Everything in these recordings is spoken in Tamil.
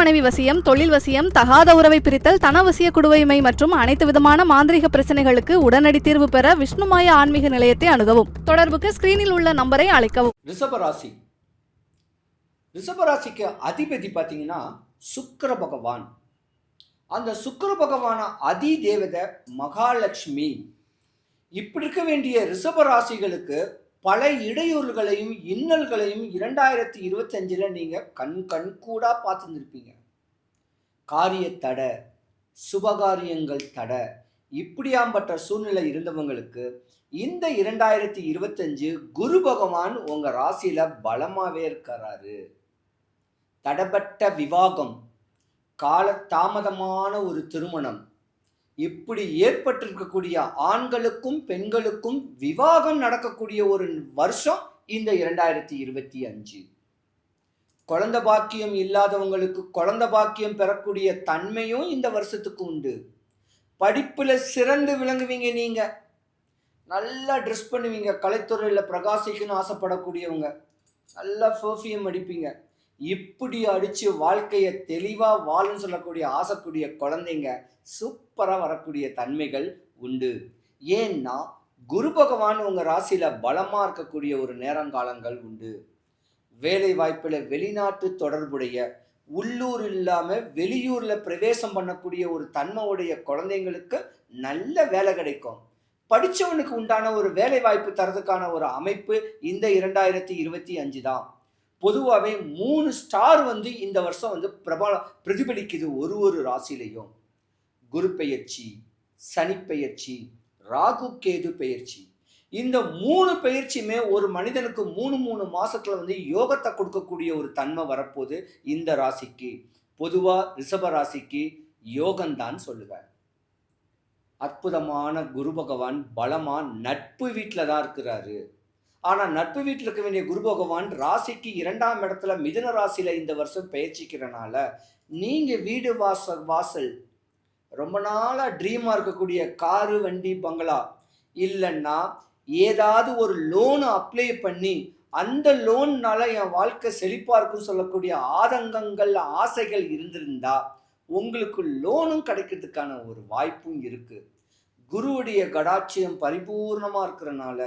மனைவி வசியம் தொழில் வசியம் தகாத உறவை பிரித்தல் தனவசிய குடுவைமை மற்றும் அனைத்து விதமான மாந்திரிக பிரச்சனைகளுக்கு உடனடி தீர்வு பெற விஷ்ணுமாய ஆன்மீக நிலையத்தை அணுகவும். தொடர்புக்கு ஸ்கிரீனில் உள்ள நம்பரை அழைக்கவும். ரிஷபராசி. ரிஷபராசிக்கு அதிபதி பார்த்தீங்கன்னா சுக்கர பகவான். அந்த சுக்கர பகவான அதி தேவதை மகாலட்சுமி. இப்படி இருக்க வேண்டிய ரிஷபராசிகளுக்கு பல இடையூறுகளையும் இன்னல்களையும் இரண்டாயிரத்தி இருபத்தஞ்சில் நீங்கள் கண் கண் கூட பார்த்துருந்துருப்பீங்க. காரிய தடை சுபகாரியங்கள் தடை இப்படியாம்பட்ட சூழ்நிலை இருந்தவங்களுக்கு இந்த இரண்டாயிரத்தி இருபத்தஞ்சு குரு பகவான் உங்கள் ராசியில் பலமாகவே இருக்கிறாரு தடப்பட்ட விவாகம் கால தாமதமான ஒரு திருமணம் இப்படி ஏற்பட்டிருக்கக்கூடிய ஆண்களுக்கும் பெண்களுக்கும் விவாகம் நடக்கக்கூடிய ஒரு வருஷம் இந்த இரண்டாயிரத்தி இருபத்தி அஞ்சு. குழந்தை பாக்கியம் இல்லாதவங்களுக்கு குழந்தை பாக்கியம் பெறக்கூடிய தன்மையும் இந்த வருஷத்துக்கு உண்டு. படிப்பில் சிறந்து விளங்குவீங்க நீங்கள் நல்லா ட்ரெஸ் பண்ணுவீங்க. கலைத்துறையில் பிரகாசிக்கணும்னு ஆசைப்படக்கூடியவங்க. நல்லா பர்ஃப்யூம் அடிப்பீங்க. இப்படி அடிச்சு வாழ்க்கையை தெளிவாக வாழும்னு சொல்லக்கூடிய ஆசைக்கூடிய குழந்தைங்க சூப்பராக வரக்கூடிய தன்மைகள் உண்டு. ஏன்னா குரு பகவான் உங்கள் ராசியில் பலமாக இருக்கக்கூடிய ஒரு நேரங்காலங்கள் உண்டு. வேலை வாய்ப்பில் வெளிநாட்டு தொடர்புடைய உள்ளூர் இல்லாமல் வெளியூரில் பிரவேசம் பண்ணக்கூடிய ஒரு தன்மையுடைய குழந்தைங்களுக்கு நல்ல வேலை கிடைக்கும். படித்தவனுக்கு உண்டான ஒரு வேலை வாய்ப்பு தரதுக்கான ஒரு அமைப்பு இந்த இரண்டாயிரத்தி இருபத்தி அஞ்சு தான். பொதுவாகவே மூணு ஸ்டார் வந்து இந்த வருஷம் வந்து பிரபல பிரதிபலிக்குது ஒரு ஒரு ராசிலையும் குரு பெயர்ச்சி சனி பெயர்ச்சி ராகு கேது பெயர்ச்சி. இந்த மூணு பயிற்சியுமே ஒரு மனிதனுக்கு மூணு மூணு மாசத்துல வந்து யோகத்தை கொடுக்கக்கூடிய ஒரு தன்மை வரப்போகுது இந்த ராசிக்கு. பொதுவா ரிஷப ராசிக்கு யோகம்தான் சொல்லுவேன். அற்புதமான குரு பகவான் பலமா நட்பு வீட்டில் தான் இருக்கிறாரு. ஆனால் நட்பு வீட்டில் இருக்க வேண்டிய குரு பகவான் ராசிக்கு இரண்டாம் இடத்துல மிதுன ராசியில இந்த வருஷம் பயிற்சிக்கிறனால நீங்கள் வீடு வாசல் வாசல் ரொம்ப நாளாக ட்ரீமாக இருக்கக்கூடிய காரு வண்டி பங்களா இல்லைன்னா ஏதாவது ஒரு லோனு அப்ளை பண்ணி அந்த லோன்னால என் வாழ்க்கை செழிப்பாக இருக்குன்னு சொல்லக்கூடிய ஆதங்கங்கள் ஆசைகள் இருந்திருந்தா உங்களுக்கு லோனும் கிடைக்கிறதுக்கான ஒரு வாய்ப்பும் இருக்குது குருவுடைய கடாட்சியம் பரிபூர்ணமாக இருக்கிறனால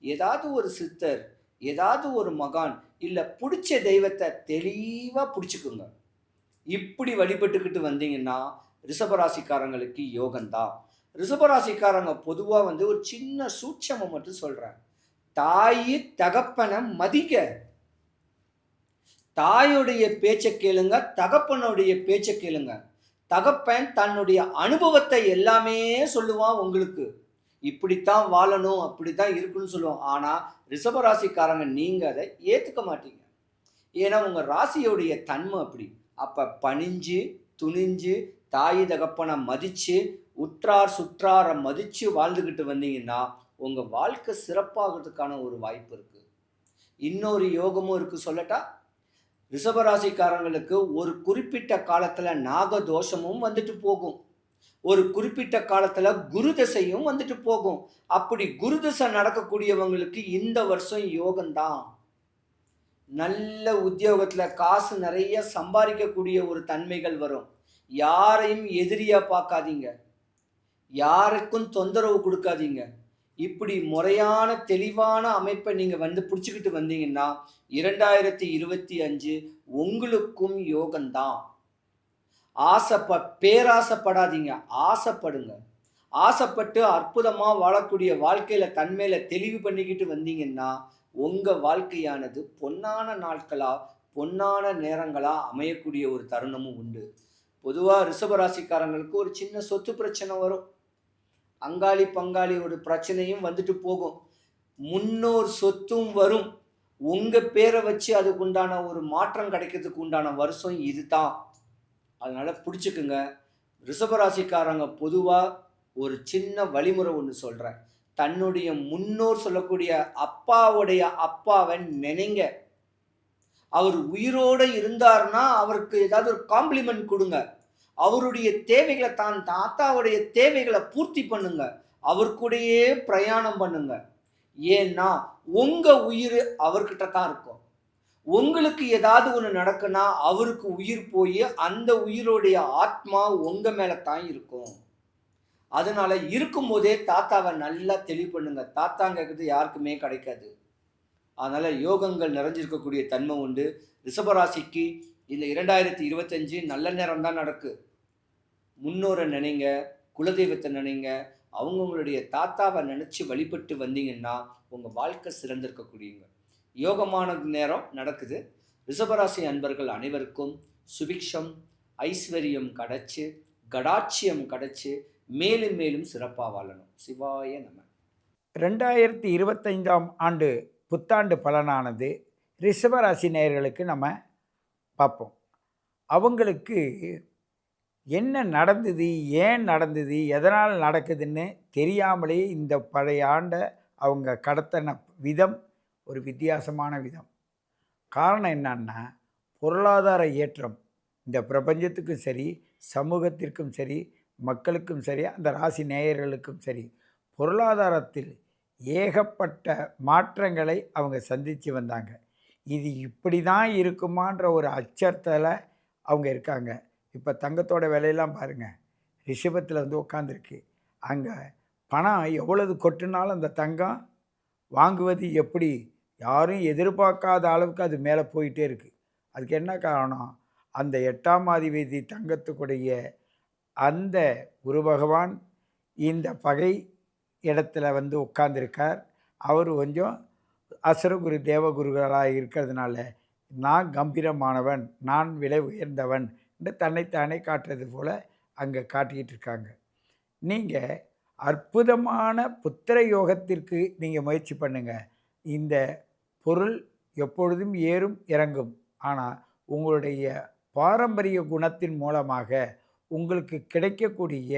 ஏதாவது ஒரு சித்தர் ஏதாவது ஒரு மகான் இல்லை பிடிச்ச தெய்வத்தை தெளிவாக பிடிச்சிக்குங்க. இப்படி வழிபட்டுக்கிட்டு வந்தீங்கன்னா ரிஷபராசிக்காரங்களுக்கு யோகந்தான் ரிஷபராசிக்காரங்க பொதுவாக வந்து ஒரு சின்ன சூட்சமம் மட்டும் சொல்கிறேன் தாய் தகப்பனை மதிக்க தாயுடைய பேச்சை கேளுங்க தகப்பனுடைய பேச்சை கேளுங்க. தகப்பன் தன்னுடைய அனுபவத்தை எல்லாமே சொல்லுவான் உங்களுக்கு. இப்படித்தான் வாழணும் அப்படித்தான் இருக்குன்னு சொல்லுவான். ஆனால் ரிஷபராசிக்காரங்க நீங்கள் அதை ஏற்றுக்க மாட்டீங்க. ஏன்னா உங்கள் ராசியோடைய தன்மை அப்படி. அப்போ பணிஞ்சு துணிஞ்சு தாய் தகப்பனை மதித்து உற்றார் சுற்றாரை மதித்து வாழ்ந்துக்கிட்டு வந்தீங்கன்னா உங்கள் வாழ்க்கை சிறப்பாகிறதுக்கான ஒரு வாய்ப்பு இருக்குது இன்னொரு யோகமும் இருக்குது சொல்லட்டா? ரிஷபராசிக்காரங்களுக்கு ஒரு குறிப்பிட்ட காலத்தில் நாகதோஷமும் வந்துட்டு போகும். ஒரு குறிப்பிட்ட காலத்தில் குரு தசையும் வந்துட்டு போகும். அப்படி குரு தசை நடக்கக்கூடியவங்களுக்கு இந்த வருஷம் யோகம்தான். நல்ல உத்தியோகத்தில் காசு நிறைய சம்பாதிக்கக்கூடிய ஒரு தன்மைகள் வரும். யாரையும் எதிரியாக பார்க்காதீங்க. யாருக்கும் தொந்தரவு கொடுக்காதீங்க. இப்படி முறையான தெளிவான அமைப்பை நீங்கள் வந்து பிடிச்சிக்கிட்டு வந்தீங்கன்னா இரண்டாயிரத்தி இருபத்தி அஞ்சு உங்களுக்கும் யோகம்தான். ஆசைப்ப பேராசைப்படாதீங்க. ஆசைப்படுங்க. ஆசைப்பட்டு அற்புதமாக வாழக்கூடிய வாழ்க்கையில் தன்மையில தெளிவு பண்ணிக்கிட்டு வந்தீங்கன்னா உங்கள் வாழ்க்கையானது பொன்னான நாட்களாக பொன்னான நேரங்களாக அமையக்கூடிய ஒரு தருணமும் உண்டு. பொதுவாக ரிஷபராசிக்காரங்களுக்கு ஒரு சின்ன சொத்து பிரச்சனை வரும். அங்காளி பங்காளி ஒரு பிரச்சனையும் வந்துட்டு போகும். முன்னோர் சொத்தும் வரும். உங்கள் பேரை வச்சு அதுக்கு உண்டான ஒரு மாற்றம் கிடைக்கிறதுக்கு உண்டான வருஷம் இதுதான். அதனால் பிடிச்சிக்குங்க. ரிஷபராசிக்காரங்க பொதுவாக ஒரு சின்ன வழிமுறை ஒன்று சொல்கிறேன் தன்னுடைய முன்னோர் சொல்லக்கூடிய அப்பாவுடைய அப்பாவை நினைங்க. அவர் உயிரோடு இருந்தார்னா அவருக்கு ஏதாவது ஒரு காம்ப்ளிமெண்ட் கொடுங்க. அவருடைய தேவைகளை தான் தாத்தாவுடைய தேவைகளை பூர்த்தி பண்ணுங்க. அவர் கூடயே பிரயாணம் பண்ணுங்க. ஏன்னா உங்க உயிர் அவர்கிட்ட தான் இருக்கும். உங்களுக்கு ஏதாவது ஒன்று நடக்குன்னா அவருக்கு உயிர் போய் அந்த உயிரோடைய ஆத்மா உங்க மேல தான் இருக்கும். அதனால இருக்கும்போதே தாத்தாவை நல்லா தெளிவு பண்ணுங்க. தாத்தாங்கிறது யாருக்குமே கிடைக்காது. அதனால யோகங்கள் நிறைஞ்சிருக்கக்கூடிய தன்மை உண்டு. ரிஷபராசிக்கு இந்த இரண்டாயிரத்தி இருபத்தஞ்சு நல்ல நேரம் தான் நடக்கு. முன்னோரை நினைங்க குலதெய்வத்தை நினைங்க அவங்கவுங்களுடைய தாத்தாவை நினச்சி வழிபட்டு வந்தீங்கன்னா உங்கள் வாழ்க்கை சிறந்திருக்கக்கூடியங்க யோகமான நேரம் நடக்குது. ரிஷபராசி அன்பர்கள் அனைவருக்கும் சுபிக்ஷம் ஐஸ்வர்யம் கிடச்சி கடாட்சியம் கிடச்சி மேலும் மேலும் சிறப்பாக வாழணும். சிவாய நம. ரெண்டாயிரத்தி இருபத்தைந்தாம் ஆண்டு புத்தாண்டு பலனானது ரிஷபராசி நேயர்களுக்கு நம்ம பார்ப்போம். அவங்களுக்கு என்ன நடந்தது ஏன் நடந்தது எதனால் நடக்குதுன்னு தெரியாமலே இந்த பழைய ஆண்டை அவங்க கடத்தின விதம் ஒரு வித்தியாசமான விதம். காரணம் என்னன்னா பொருளாதார ஏற்றம். இந்த பிரபஞ்சத்துக்கும் சரி சமூகத்திற்கும் சரி மக்களுக்கும் சரி அந்த ராசி நேயர்களுக்கும் சரி பொருளாதாரத்தில் ஏகப்பட்ட மாற்றங்களை அவங்க சந்தித்து வந்தாங்க. இது இப்படி தான் இருக்குமான்ற ஒரு அச்சத்தில் அவங்க இருக்காங்க. இப்போ தங்கத்தோட விலையெல்லாம் பாருங்கள் ரிஷபத்தில் வந்து உட்காந்துருக்கு அங்கே பணம் எவ்வளவு கொட்டினாலும் அந்த தங்கம் வாங்குவது எப்படி? யாரும் எதிர்பார்க்காத அளவுக்கு அது மேலே போயிட்டே இருக்குது அதுக்கு என்ன காரணம்? அந்த எட்டாம் அதிபதி தங்கத்துக்குடைய அந்த குரு பகவான் இந்த பகை இடத்துல வந்து உட்கார்ந்துருக்கார் அவர் கொஞ்சம் அசுரகுரு தேவகுருகளாக இருக்கிறதுனால நான் கம்பீரமானவன் நான் விலை உயர்ந்தவன் என்று தன்னைத்தானே காட்டுறது போல் அங்கே காட்டிக்கிட்டு இருக்காங்க. நீங்கள் அற்புதமான புத்திர யோகத்திற்கு நீங்கள் முயற்சி பண்ணுங்கள் இந்த பொருள் எப்பொழுதும் ஏறும் இறங்கும். ஆனால் உங்களுடைய பாரம்பரிய குணத்தின் மூலமாக உங்களுக்கு கிடைக்கக்கூடிய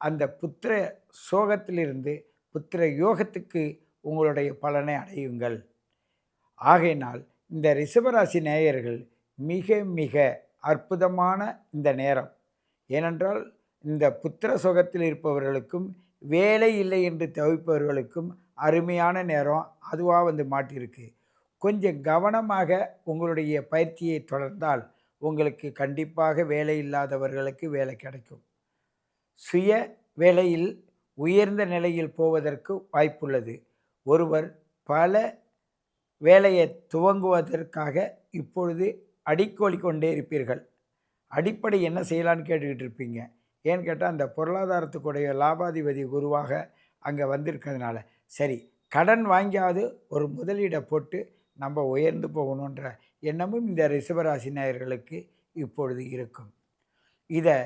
அந்த புத்திர சோகத்திலிருந்து புத்திர யோகத்துக்கு உங்களுடைய பலனை அடையுங்கள். ஆகையினால் இந்த ரிஷபராசி நேயர்கள் மிக மிக அற்புதமான இந்த நேரம். ஏனென்றால் இந்த புத்திர சுகத்தில் இருப்பவர்களுக்கும் வேலை இல்லை என்று தவிப்பவர்களுக்கும் அருமையான நேரம் அதுவாக வந்து மாட்டிருக்கு. கொஞ்சம் கவனமாக உங்களுடைய பயிற்சியை தொடர்ந்தால் உங்களுக்கு கண்டிப்பாக வேலை இல்லாதவர்களுக்கு வேலை கிடைக்கும். சுய வேலையில் உயர்ந்த நிலையில் போவதற்கு வாய்ப்புள்ளது. ஒருவர் பல வேலையை துவங்குவதற்காக இப்பொழுது அடிக்கோலி கொண்டே இருப்பீர்கள். அடிப்படை என்ன செய்யலான்னு கேட்டுக்கிட்டு இருப்பீங்க. ஏன்னு கேட்டால் அந்த பொருளாதாரத்துக்குடைய லாபாதிபதி குருவாக அங்கே வந்திருக்கிறதுனால. சரி கடன் வாங்கியாவது ஒரு முதலீடை போட்டு நம்ம உயர்ந்து போகணுன்ற எண்ணமும் இந்த ரிஷபராசி நேயர்களுக்கு இப்பொழுது இருக்கும். இதை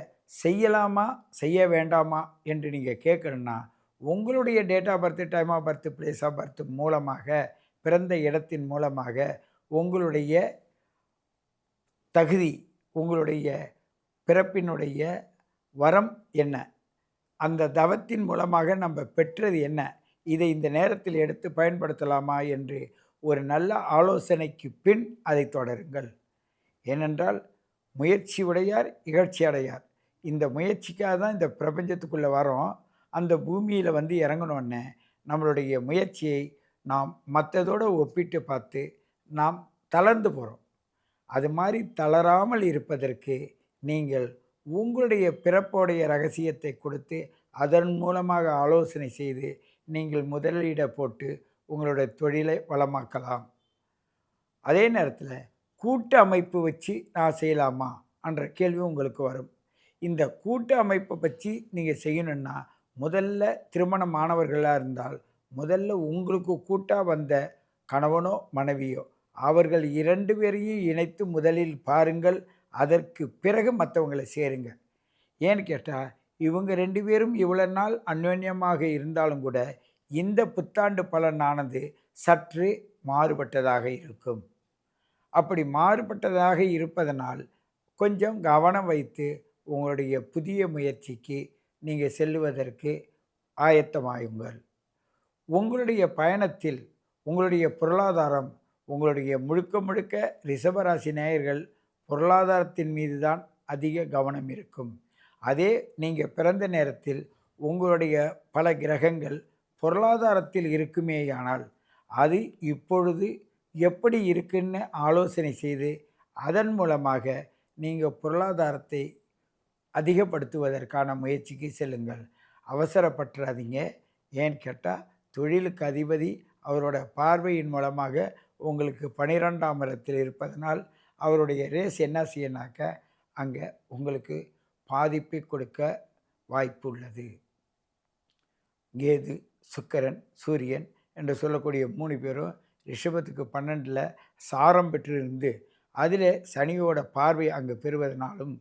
செய்யலாமா செய்ய வேண்டாமா என்று நீங்கள் கேட்கணுன்னா உங்களுடைய date of birth time of birth place of birth மூலமாக பிறந்த இடத்தின் மூலமாக உங்களுடைய தகுதி உங்களுடைய பிறப்பினுடைய வரம் என்ன? அந்த தவத்தின் மூலமாக நம்ம பெற்றது என்ன? இதை இந்த நேரத்தில் எடுத்து பயன்படுத்தலாமா என்று ஒரு நல்ல ஆலோசனைக்கு பின் அதை தொடருங்கள். ஏனென்றால் முயற்சி உடையார் இகழ்ச்சி அடையார். இந்த முயற்சிக்காக தான் இந்த பிரபஞ்சத்துக்குள்ளே வரோம் அந்த பூமியில் வந்து இறங்கணுன்னே நம்மளுடைய முயற்சியை நாம் மற்றதோடு ஒப்பிட்டு பார்த்து நாம் தளர்ந்து போகிறோம் அது மாதிரி தளராமல் இருப்பதற்கு நீங்கள் உங்களுடைய பிறப்போடைய ரகசியத்தை கொடுத்து அதன் மூலமாக ஆலோசனை செய்து நீங்கள் முதலீடை போட்டு உங்களுடைய தொழிலை வளமாக்கலாம். அதே நேரத்தில் கூட்டு அமைப்பு வச்சு நான் செய்யலாமா? என்ற கேள்வி உங்களுக்கு வரும். இந்த கூட்டு அமைப்பை பற்றி நீங்கள் செய்யணுன்னா முதல்ல திருமணமானவர்களாக இருந்தால் முதல்ல உங்களுக்கு கூட்டாக வந்த கணவனோ மனைவியோ அவர்கள் இரண்டு பேரையும் இணைத்து முதலில் பாருங்கள் அதற்கு பிறகு மற்றவங்களை சேருங்க. ஏன்னு கேட்டால் இவங்க ரெண்டு பேரும் இவ்வளோ நாள் அன்யோன்யமாக இருந்தாலும் கூட இந்த புத்தாண்டு பலனானது சற்று மாறுபட்டதாக இருக்கும். அப்படி மாறுபட்டதாக இருப்பதனால் கொஞ்சம் கவனம் வைத்து உங்களுடைய புதிய முயற்சிக்கு நீங்கள் செல்லுவதற்கு ஆயத்தமாயுங்கள். உங்களுடைய பயணத்தில் உங்களுடைய பொருளாதாரம் உங்களுடைய முழுக்க முழுக்க ரிஷபராசி நேயர்கள் பொருளாதாரத்தின் மீது தான் அதிக கவனம் இருக்கும். அதே நீங்கள் பிறந்த நேரத்தில் உங்களுடைய பல கிரகங்கள் பொருளாதாரத்தில் இருக்குமேயானால் அது இப்பொழுது எப்படி இருக்குன்னு ஆலோசனை செய்து அதன் மூலமாக நீங்கள் பொருளாதாரத்தை அதிகப்படுத்துவதற்கான முயற்சிக்கு செல்லுங்கள். அவசரப்பட்டுறாதீங்க. ஏன்னு கேட்டால் தொழிலுக்கு அதிபதி அவரோட பார்வையின் மூலமாக உங்களுக்கு பனிரெண்டாம் இடத்தில் இருப்பதனால் அவருடைய ரேஸ் என்ன செய்யனாக்க அங்கே உங்களுக்கு பாதிப்பை கொடுக்க வாய்ப்பு உள்ளது கேது சுக்கரன் சூரியன் என்று சொல்லக்கூடிய மூணு பேரும் ரிஷபத்துக்கு பன்னெண்டில் சாரம் பெற்றிருந்து அதில் சனியோட பார்வை அங்கே பெறுவதனாலும்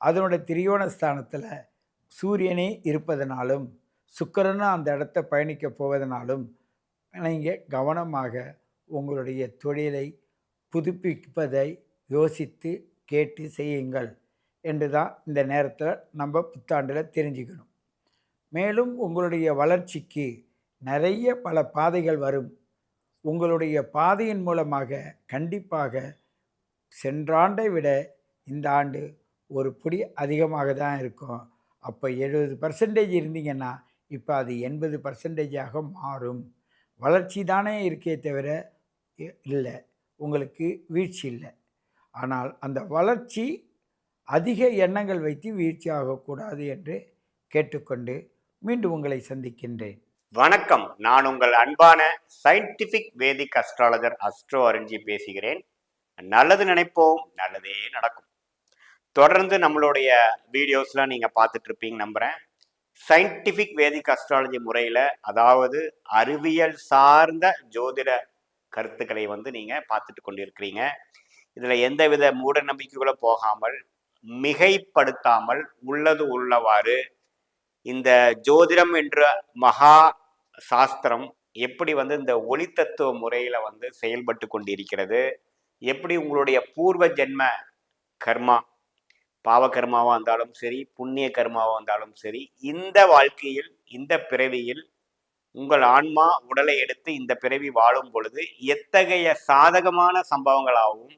அதனுடைய திரியோண ஸ்தானத்தில் சூரியனே இருப்பதனாலும் சுக்கரனும் அந்த இடத்த பயணிக்க போவதனாலும் நீங்கள் கவனமாக உங்களுடைய தொழிலை புதுப்பிப்பதை யோசித்து கேட்டு செய்யுங்கள் என்று தான் இந்த நேரத்தில் நம்ம புத்தாண்டில் தெரிஞ்சுக்கணும். மேலும் உங்களுடைய வளர்ச்சிக்கு நிறைய பல பாதைகள் வரும். உங்களுடைய பாதையின் மூலமாக கண்டிப்பாக சென்றாண்டை விட இந்த ஆண்டு ஒரு புடி அதிகமாக தான் இருக்கும். அப்போ எழுபது பர்சன்டேஜ் இருந்தீங்கன்னா இப்போ அது எண்பது பர்சன்டேஜாக மாறும். வளர்ச்சி தானே இருக்கே தவிர இ- இல்லை. உங்களுக்கு வீழ்ச்சி இல்லை. ஆனால் அந்த வளர்ச்சி அதிக எண்ணங்கள் வைத்து வீழ்ச்சி ஆகக்கூடாது என்று கேட்டுக்கொண்டு மீண்டும் உங்களை சந்திக்கின்றேன். வணக்கம். நான் உங்கள் அன்பான scientific vedic astrologer astro Arunji பேசுகிறேன். நல்லது நினைப்போம் நல்லதே நடக்கும். தொடர்ந்து நம்மளுடைய வீடியோஸ்லாம் நீங்கள் பார்த்துட்டு இருப்பீங்க நம்புகிறேன் சயின்டிஃபிக் வேதிக் அஸ்ட்ராலஜி முறையில் அதாவது அறிவியல் சார்ந்த ஜோதிட கருத்துக்களை வந்து நீங்கள் பார்த்துட்டு கொண்டிருக்கிறீங்க. இதில் எந்தவித மூட நம்பிக்கைகளும் போகாமல் மிகைப்படுத்தாமல் உள்ளது உள்ளவாறு இந்த ஜோதிடம் என்ற மகா சாஸ்திரம் எப்படி வந்து இந்த ஒளி தத்துவ முறையில் வந்து செயல்பட்டு கொண்டிருக்கிறது எப்படி உங்களுடைய பூர்வ ஜென்ம கர்மா பாவகர்மாவாக இருந்தாலும் சரி புண்ணிய கர்மாவாக இருந்தாலும் சரி இந்த வாழ்க்கையில் இந்த பிறவியில் உங்கள் ஆன்மா உடலை எடுத்து இந்த பிறவி வாழும் பொழுது எத்தகைய சாதகமான சம்பவங்களாகவும்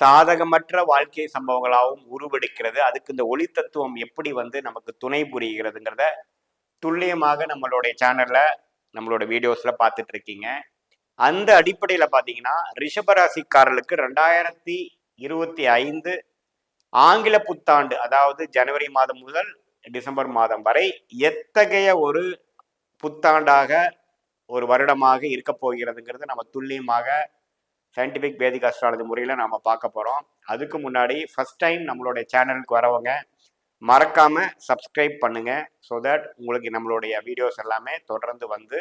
சாதகமற்ற வாழ்க்கை சம்பவங்களாகவும் உருவெடுக்கிறது. அதுக்கு இந்த ஒளி தத்துவம் எப்படி வந்து நமக்கு துணை புரிகிறதுங்கிறத துல்லியமாக நம்மளுடைய சேனலில் நம்மளோட வீடியோஸில் பார்த்துட்டு இருக்கீங்க அந்த அடிப்படையில் பார்த்தீங்கன்னா ரிஷபராசிக்காரர்களுக்கு ரெண்டாயிரத்தி இருபத்தி ஐந்து ஆங்கில புத்தாண்டு அதாவது ஜனவரி மாதம் முதல் டிசம்பர் மாதம் வரை எத்தகைய ஒரு புத்தாண்டாக ஒரு வருடமாக இருக்க போகிறதுங்கிறது நம்ம துல்லியமாக சயின்டிஃபிக் வேதிக் அஸ்ட்ராலஜி முறையில் நாம் பார்க்க போகிறோம் அதுக்கு முன்னாடி ஃபஸ்ட் டைம் நம்மளுடைய சேனலுக்கு வரவங்க மறக்காமல் சப்ஸ்கிரைப் பண்ணுங்கள் ஸோ தட் உங்களுக்கு நம்மளுடைய வீடியோஸ் எல்லாமே தொடர்ந்து வந்து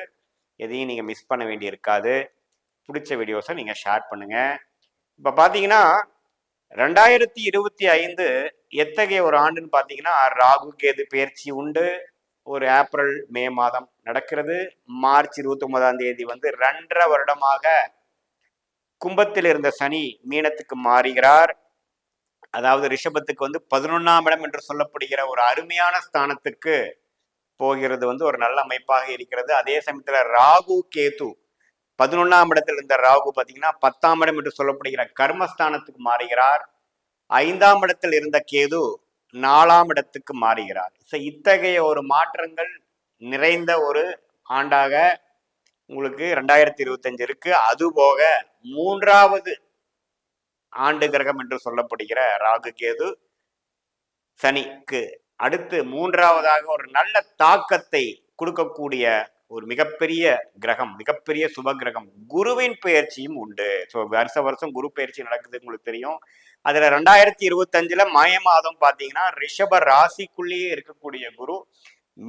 எதையும் நீங்கள் மிஸ் பண்ண வேண்டி இருக்காது. பிடிச்ச வீடியோஸை நீங்கள் ஷேர் பண்ணுங்கள் இப்போ பார்த்தீங்கன்னா ரெண்டாயிரத்தி இருபத்தி ஐந்து எத்தகைய ஒரு ஆண்டுன்னு பார்த்தீங்கன்னா ராகு கேது பயிற்சி உண்டு. ஒரு ஏப்ரல் மே மாதம் நடக்கிறது. மார்ச் இருபத்தி ஒன்பதாம் தேதி வந்து ரெண்டரை வருடமாக கும்பத்தில் இருந்த சனி மீனத்துக்கு மாறுகிறார். அதாவது ரிஷபத்துக்கு வந்து பதினொன்னாம் இடம் என்று சொல்லப்படுகிற ஒரு அருமையான ஸ்தானத்துக்கு போகிறது வந்து ஒரு நல்ல அமைப்பாக இருக்கிறது. அதே சமயத்தில் ராகு கேது பதினொன்னாம் இடத்தில் இருந்த ராகு பார்த்தீங்கன்னா பத்தாம் இடம் என்று சொல்லப்படுகிற கர்மஸ்தானத்துக்கு மாறுகிறார். ஐந்தாம் இடத்தில் இருந்த கேது நாலாம் இடத்துக்கு மாறுகிறார். ஸோ இத்தகைய ஒரு மாற்றங்கள் நிறைந்த ஒரு ஆண்டாக உங்களுக்கு ரெண்டாயிரத்தி இருபத்தஞ்சு இருக்கு. அதுபோக மூன்றாவது ஆண்டு கிரகம் என்று சொல்லப்படுகிற ராகு கேது சனிக்கு அடுத்து மூன்றாவதாக ஒரு நல்ல தாக்கத்தை கொடுக்கக்கூடிய ஒரு மிகப்பெரிய கிரகம் மிகப்பெரிய சுப கிரகம் குருவின் பெயர்ச்சியும் உண்டு. ஸோ வருஷ வருஷம் குரு பயிற்சி நடக்குது உங்களுக்கு தெரியும். அதுல ரெண்டாயிரத்தி இருபத்தஞ்சுல மய மாதம் பார்த்தீங்கன்னா ரிஷப ராசிக்குள்ளேயே இருக்கக்கூடிய குரு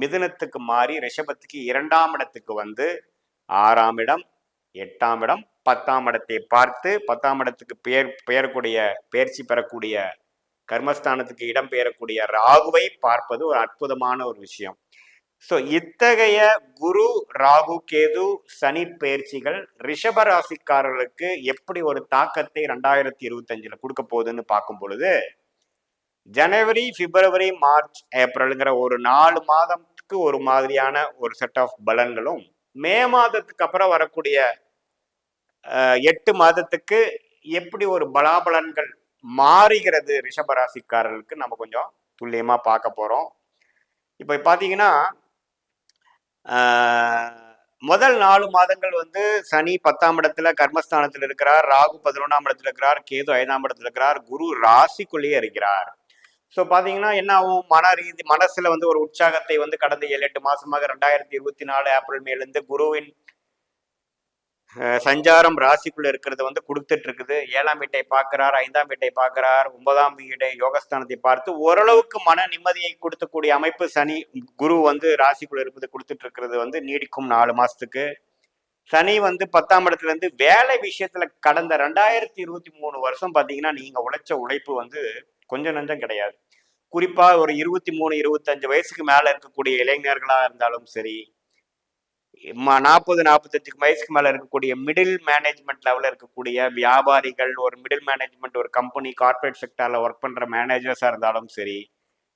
மிதுனத்துக்கு மாறி ரிஷபத்துக்கு இரண்டாம் இடத்துக்கு வந்து ஆறாம் இடம் எட்டாம் இடம் பத்தாம் இடத்தை பார்த்து பத்தாம் இடத்துக்கு பெயர் பெயரக்கூடிய பெயர்ச்சி பெறக்கூடிய கர்மஸ்தானத்துக்கு இடம் பெயரக்கூடிய ராகுவை பார்ப்பது ஒரு அற்புதமான ஒரு விஷயம். ஸோ இத்தகைய குரு ராகு கேது சனி பயிற்சிகள் ரிஷபராசிக்காரர்களுக்கு எப்படி ஒரு தாக்கத்தை ரெண்டாயிரத்தி இருபத்தஞ்சில் கொடுக்க போகுதுன்னு பார்க்கும் பொழுது ஜனவரி பிப்ரவரி மார்ச் ஏப்ரலுங்கிற ஒரு நாலு மாதத்துக்கு ஒரு மாதிரியான ஒரு செட் ஆஃப் பலன்களும் மே மாதத்துக்கு அப்புறம் வரக்கூடிய எட்டு மாதத்துக்கு எப்படி ஒரு பலாபலன்கள் மாறுகிறது ரிஷபராசிக்காரர்களுக்கு நம்ம கொஞ்சம் துல்லியமாக பார்க்க போகிறோம் இப்போ பார்த்தீங்கன்னா முதல் நாலு மாதங்கள் வந்து சனி பத்தாம் இடத்துல கர்மஸ்தானத்தில் இருக்கிறார் ராகு பதினொன்றாம் இடத்துல இருக்கிறார் கேது ஐந்தாம் இடத்துல இருக்கிறார் குரு ராசிக்குள்ளேயே இருக்கிறார். ஸோ பார்த்தீங்கன்னா என்ன ஆகும்? மன ரீதி மனசில் வந்து ஒரு உற்சாகத்தை வந்து கடந்த ஏழு எட்டு மாசமாக ரெண்டாயிரத்தி இருபத்தி நாலு ஏப்ரல் மேலேருந்து குருவின் சஞ்சாரம் ராசிக்குள்ள இருக்கிறது வந்து கொடுத்துட்டு இருக்குது ஏழாம் வீட்டை பார்க்கிறார் ஐந்தாம் வீட்டை பார்க்கிறார் ஒன்பதாம் வீட்டை யோகஸ்தானத்தை பார்த்து ஓரளவுக்கு மன நிம்மதியை கொடுத்தக்கூடிய அமைப்பு சனி குரு வந்து ராசிக்குள்ள இருப்பது கொடுத்துட்டு இருக்கிறது வந்து நீடிக்கும் நாலு மாசத்துக்கு. சனி வந்து பத்தாம் இடத்துல இருந்து வேலை விஷயத்துல கடந்த ரெண்டாயிரத்தி இருபத்தி மூணு வருஷம் பாத்தீங்கன்னா நீங்க உழைச்ச உழைப்பு வந்து கொஞ்சம் நஞ்சம் கிடையாது. குறிப்பா ஒரு இருபத்தி மூணு இருபத்தஞ்சு வயசுக்கு மேல இருக்கக்கூடிய இளைஞர்களா இருந்தாலும் சரி நாற்பது நாற்பத்தஞ்சுக்கு வயசுக்கு மேல இருக்கக்கூடிய மிடில் மேனேஜ்மெண்ட் லெவலில் இருக்கக்கூடிய வியாபாரிகள் ஒரு மிடில் மேனேஜ்மெண்ட் ஒரு கம்பெனி கார்ப்பரேட் செக்டரில் ஒர்க் பண்ற மேனேஜர்ஸா இருந்தாலும் சரி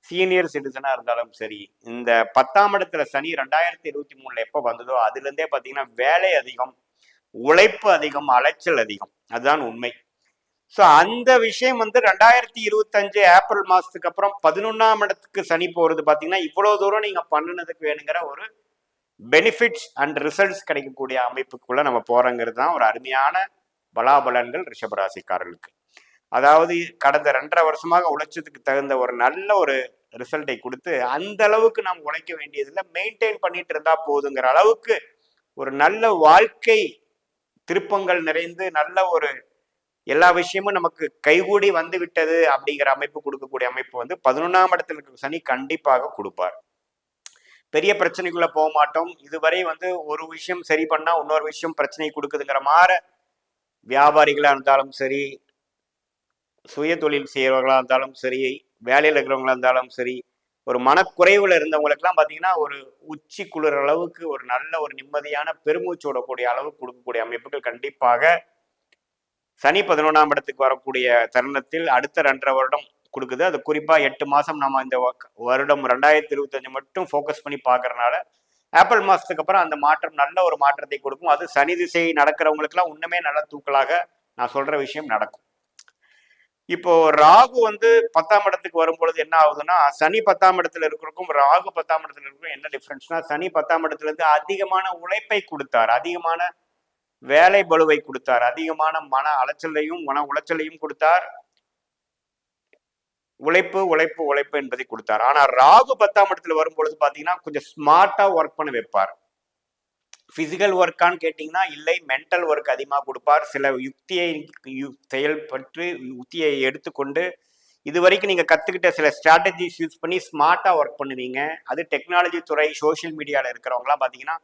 சீனியர் சிட்டிசனா இருந்தாலும் சரி இந்த பத்தாம் இடத்துல சனி ரெண்டாயிரத்தி இருபத்தி மூணுல எப்போ வந்ததோ அதுல இருந்தே பாத்தீங்கன்னா வேலை அதிகம் உழைப்பு அதிகம் அலைச்சல் அதிகம். அதுதான் உண்மை. ஸோ அந்த விஷயம் வந்து ரெண்டாயிரத்தி இருபத்தஞ்சு ஏப்ரல் மாசத்துக்கு அப்புறம் பதினொன்னாம் இடத்துக்கு சனி போறது பாத்தீங்கன்னா இவ்வளவு தூரம் நீங்க பண்ணுனதுக்கு வேணுங்கிற ஒரு பெனிஃபிட்ஸ் அண்ட் ரிசல்ட்ஸ் கிடைக்கக்கூடிய அமைப்புக்குள்ள நம்ம போறோங்கிறது தான் ஒரு அருமையான பலாபலன்கள் ரிஷபராசிக்காரர்களுக்கு. அதாவது கடந்த ரெண்டரை வருஷமாக உழைச்சதுக்கு தகுந்த ஒரு நல்ல ஒரு ரிசல்ட்டை கொடுத்து அந்த அளவுக்கு நாம் உழைக்க வேண்டியதில்லை மெயின்டைன் பண்ணிட்டு இருந்தா போதுங்கிற அளவுக்கு ஒரு நல்ல வாழ்க்கை திருப்பங்கள் நிறைந்து நல்ல ஒரு எல்லா விஷயமும் நமக்கு கைகூடி வந்து விட்டது அப்படிங்கிற அமைப்பு கொடுக்கக்கூடிய அமைப்பு வந்து பதினொன்றாம் இடத்துல இருக்கிற சனி கண்டிப்பாக கொடுப்பார். பெரிய பிரச்சனைக்குள்ள போக மாட்டோம். இதுவரை வந்து ஒரு விஷயம் சரி பண்ணா இன்னொரு விஷயம் பிரச்சனை கொடுக்குதுங்கிற மாதிரி வியாபாரிகளாக இருந்தாலும் சரி சுய தொழில் செய்கிறவர்களாக இருந்தாலும் சரி வேலையில் இருக்கிறவங்களா இருந்தாலும் சரி ஒரு மனக்குறைவுல இருந்தவங்களுக்குலாம் பார்த்தீங்கன்னா ஒரு உச்சி குளிர் அளவுக்கு ஒரு நல்ல ஒரு நிம்மதியான பெருமூச்சு விடக்கூடிய அளவு கொடுக்கக்கூடிய அமைப்புகள் கண்டிப்பாக சனி பதினொன்றாம் இடத்துக்கு வரக்கூடிய தருணத்தில் அடுத்த ரெண்டரை வருடம் கொடுக்குது. அது குறிப்பாக எட்டு மாதம் நம்ம இந்த வருடம் ரெண்டாயிரத்தி இருபத்தஞ்சு மட்டும் ஃபோக்கஸ் பண்ணி பார்க்கறனால ஏப்ரல் மாசத்துக்கு அப்புறம் அந்த மாற்றம் நல்ல ஒரு மாற்றத்தை கொடுக்கும். அது சனி திசை நடக்கிறவங்களுக்குலாம் இன்னுமே நல்ல தூக்கலாக நான் சொல்ற விஷயம் நடக்கும். இப்போ ராகு வந்து பத்தாம் இடத்துக்கு வரும்பொழுது என்ன ஆகுதுன்னா சனி பத்தாம் இடத்துல இருக்கிறக்கும் ராகு பத்தாம் இடத்துல இருக்கிறக்கும் என்ன டிஃப்ரென்ஸ்னா சனி பத்தாம் இடத்துல இருந்து அதிகமான உழைப்பை கொடுத்தார். அதிகமான வேலை பளுவை கொடுத்தார். அதிகமான மன அலைச்சலையும் மன உளைச்சலையும் கொடுத்தார். உழைப்பு உழைப்பு உழைப்பு என்பதை கொடுத்தார். ஆனா ராகு பத்தாம் இடத்துல வரும்பொழுது பாத்தீங்கன்னா கொஞ்சம் ஸ்மார்ட்டா ஒர்க் பண்ண வைப்பார். பிசிக்கல் ஒர்க்கான்னு கேட்டிங்கன்னா இல்லை மென்டல் ஒர்க் அதிகமாக கொடுப்பார். சில யுக்தியை யு- செயல்பட்டு யுக்தியை எடுத்துக்கொண்டு இது வரைக்கும் நீங்கள் கற்றுக்கிட்ட சில ஸ்ட்ராட்டஜிஸ் யூஸ் பண்ணி ஸ்மார்ட்டாக ஒர்க் பண்ணுவீங்க. அது டெக்னாலஜி துறை சோஷியல் மீடியாவில் இருக்கிறவங்களாம் பார்த்தீங்கன்னா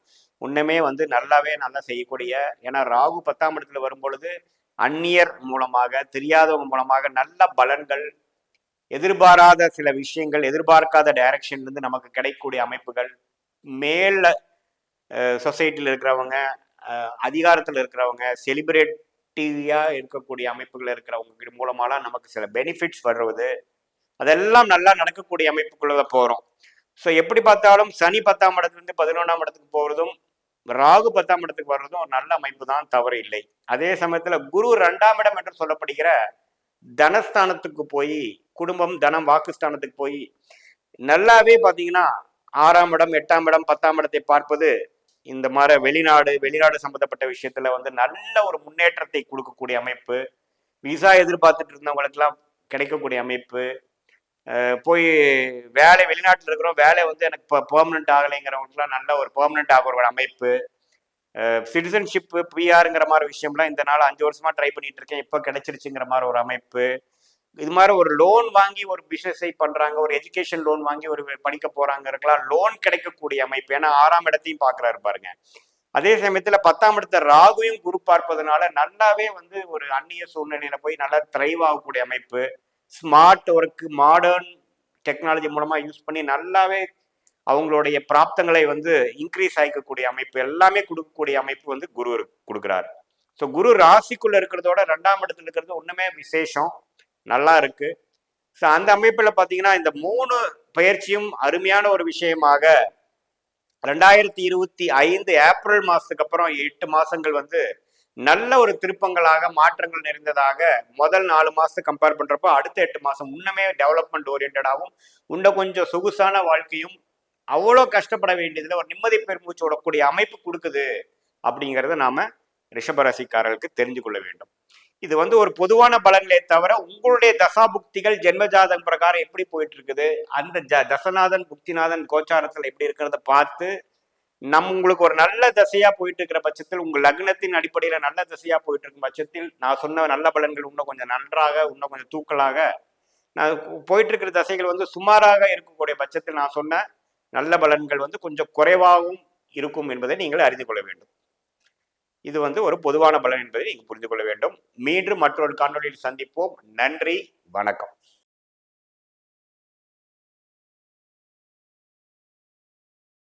ஒன்றுமே வந்து நல்லாவே நல்லா செய்யக்கூடிய ஏன்னா ராகு பத்தாம் இடத்துல வரும்பொழுது அந்நியர் மூலமாக தெரியாதவங்க மூலமாக நல்ல பலன்கள் எதிர்பாராத சில விஷயங்கள் எதிர்பார்க்காத டைரக்ஷன்லேருந்து நமக்கு கிடைக்கக்கூடிய அமைப்புகள் மேல சொசைட்டியில் இருக்கிறவங்க அதிகாரத்தில் இருக்கிறவங்க செலிபிரேட்டிவியாக இருக்கக்கூடிய அமைப்புகள் இருக்கிறவங்க மூலமாலாம் நமக்கு சில பெனிஃபிட்ஸ் வருவது. அதெல்லாம் நல்லா நடக்கக்கூடிய அமைப்புக்குள்ள போகிறோம் ஸோ எப்படி பார்த்தாலும் சனி பத்தாம் இடத்துலேருந்து பதினொன்றாம் இடத்துக்கு போகிறதும் ராகு பத்தாம் இடத்துக்கு வர்றதும் ஒரு நல்ல அமைப்பு தான் தவறு இல்லை. அதே சமயத்தில் குரு ரெண்டாம் இடம் என்று சொல்லப்படுகிற தனஸ்தானத்துக்கு போய் குடும்பம் தனம் வாக்குஸ்தானத்துக்கு போய் நல்லாவே பார்த்தீங்கன்னா ஆறாம் இடம் எட்டாம் இடம் பத்தாம் இடத்தை பார்ப்பது இந்த மாதிரி வெளிநாடு வெளிநாடு சம்பந்தப்பட்ட விஷயத்துல வந்து நல்ல ஒரு முன்னேற்றத்தை கொடுக்கக்கூடிய அமைப்பு. விசா எதிர்பார்த்துட்டு இருந்தவங்களுக்கெல்லாம் கிடைக்கக்கூடிய அமைப்பு. போய் வேலை வெளிநாட்டில் இருக்கிறோம் வேலை வந்து எனக்கு இப்போ பெர்மனெண்ட் ஆகலைங்கிறவங்களுக்குலாம் நல்ல ஒரு பெர்மனெண்ட் ஆகிற ஒரு அமைப்பு. சிட்டிசன்ஷிப்பு பிஆருங்கிற மாதிரி விஷயம்லாம் இந்த நாள் அஞ்சு வருஷமா ட்ரை பண்ணிட்டு இருக்கேன். இப்போ கிடைச்சிருச்சுங்கிற மாதிரி ஒரு அமைப்பு. இது மாதிரி ஒரு லோன் வாங்கி ஒரு பிசினஸை பண்றாங்க ஒரு எஜுகேஷன் லோன் வாங்கி ஒரு படிக்க போறாங்கிறதுக்கெல்லாம் லோன் கிடைக்கக்கூடிய அமைப்பு. ஏன்னா ஆறாம் இடத்தையும் பார்க்கறாரு பாருங்க. அதே சமயத்துல பத்தாம் இடத்த ராகுவையும் குரு பார்ப்பதனால நல்லாவே வந்து ஒரு அந்நிய சூழ்நிலையில போய் நல்லா த்ரைவ் ஆகக்கூடிய அமைப்பு. ஸ்மார்ட் ஒர்க் மாடர்ன் டெக்னாலஜி மூலமா யூஸ் பண்ணி நல்லாவே அவங்களுடைய பிராப்தங்களை வந்து இன்க்ரீஸ் ஆகிக்கக்கூடிய அமைப்பு எல்லாமே கொடுக்கக்கூடிய அமைப்பு வந்து குரு கொடுக்குறாரு. ஸோ குரு ராசிக்குள்ள இருக்கிறதோட ரெண்டாம் இடத்துல இருக்கிறது ஒன்றுமே விசேஷம். நல்லா இருக்கு. ஸோ அந்த அமைப்பில் பார்த்தீங்கன்னா இந்த மூணு பயிற்சியும் அருமையான ஒரு விஷயமாக ரெண்டாயிரத்தி இருபத்தி ஐந்து ஏப்ரல் மாதத்துக்கு அப்புறம் எட்டு மாதங்கள் வந்து நல்ல ஒரு திருப்பங்களாக மாற்றங்கள் நிறைந்ததாக முதல் நாலு மாசத்தை கம்பேர் பண்ணுறப்போ அடுத்த எட்டு மாதம் இன்னுமே டெவலப்மெண்ட் ஓரியன்டாகவும் இன்னும் கொஞ்சம் சொகுசான வாழ்க்கையும் அவ்வளோ கஷ்டப்பட வேண்டியதில் ஒரு நிம்மதி பெருமூச்சு விடக்கூடிய அமைப்பு கொடுக்குது அப்படிங்கிறத நாம ரிஷபராசிக்காரர்களுக்கு தெரிஞ்சு கொள்ள வேண்டும். இது வந்து ஒரு பொதுவான பலன்களே தவிர உங்களுடைய தசாபுக்திகள் ஜென்மஜாதன் பிரகாரம் எப்படி போயிட்டு இருக்குது அந்த ஜ தசநாதன் புக்திநாதன் கோச்சாரத்தில் எப்படி இருக்கிறத பார்த்து நம் உங்களுக்கு ஒரு நல்ல தசையா போயிட்டு இருக்கிற பட்சத்தில் உங்கள் லக்னத்தின் அடிப்படையில் நல்ல தசையா போயிட்டு இருக்கும் பட்சத்தில் நான் சொன்ன நல்ல பலன்கள் இன்னும் கொஞ்சம் நன்றாக இன்னும் கொஞ்சம் தூக்கலாக நான் போயிட்டு இருக்கிற தசைகள் வந்து சுமாராக இருக்கக்கூடிய பட்சத்தில் நான் சொன்ன நல்ல பலன்கள் வந்து கொஞ்சம் குறைவாகவும் இருக்கும் என்பதை நீங்கள் அறிந்து கொள்ள வேண்டும். இது வந்து ஒரு பொதுவான பலன் என்பதை நீங்கள் புரிந்து கொள்ள வேண்டும். மீண்டும் மற்றொரு காணொளியில் சந்திப்போம். நன்றி வணக்கம்.